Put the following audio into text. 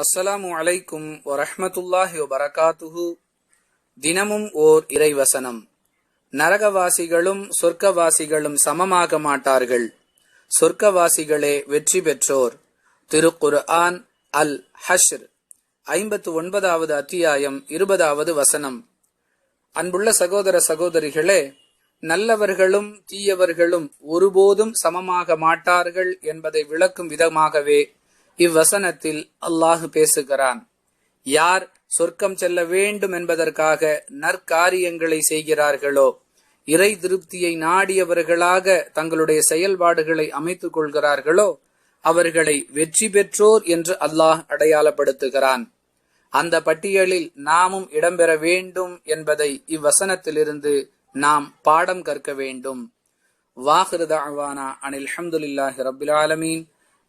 அஸ்ஸலாமு அலைக்கும் வரஹமத்துல்லாஹி வபரகாத்துஹு. தினமும் ஓர் இறைவசனம். நரகவாசிகளும் சொர்க்கவாசிகளும் சமமாக மாட்டார்கள். சொர்க்கவாசிகளே வெற்றி பெற்றோர். திருக்குர் ஆன் அல் ஹஷ்ர். ஐம்பத்து ஒன்பதாவது அத்தியாயம் இருபதாவது வசனம். அன்புள்ள சகோதர சகோதரிகளே நல்லவர்களும் தீயவர்களும் ஒருபோதும் சமமாக மாட்டார்கள் என்பதை விளக்கும் விதமாகவே இவ்வசனத்தில் அல்லாஹு பேசுகிறான். யார் சொர்க்கம் செல்ல வேண்டும் என்பதற்காக நற்காரியங்களை செய்கிறார்களோ இறை திருப்தியை நாடியவர்களாக தங்களுடைய செயல்பாடுகளை அமைத்துக் கொள்கிறார்களோ அவர்களை வெற்றி பெற்றோர் என்று அல்லாஹ் அடையாளப்படுத்துகிறான். அந்த பட்டியலில் நாமும் இடம்பெற வேண்டும் என்பதை இவ்வசனத்திலிருந்து நாம் பாடம் கற்க வேண்டும். வாஹிருதாவானா அனில் அஹமதுல்லாஹி ரபில் ஆலமீன்.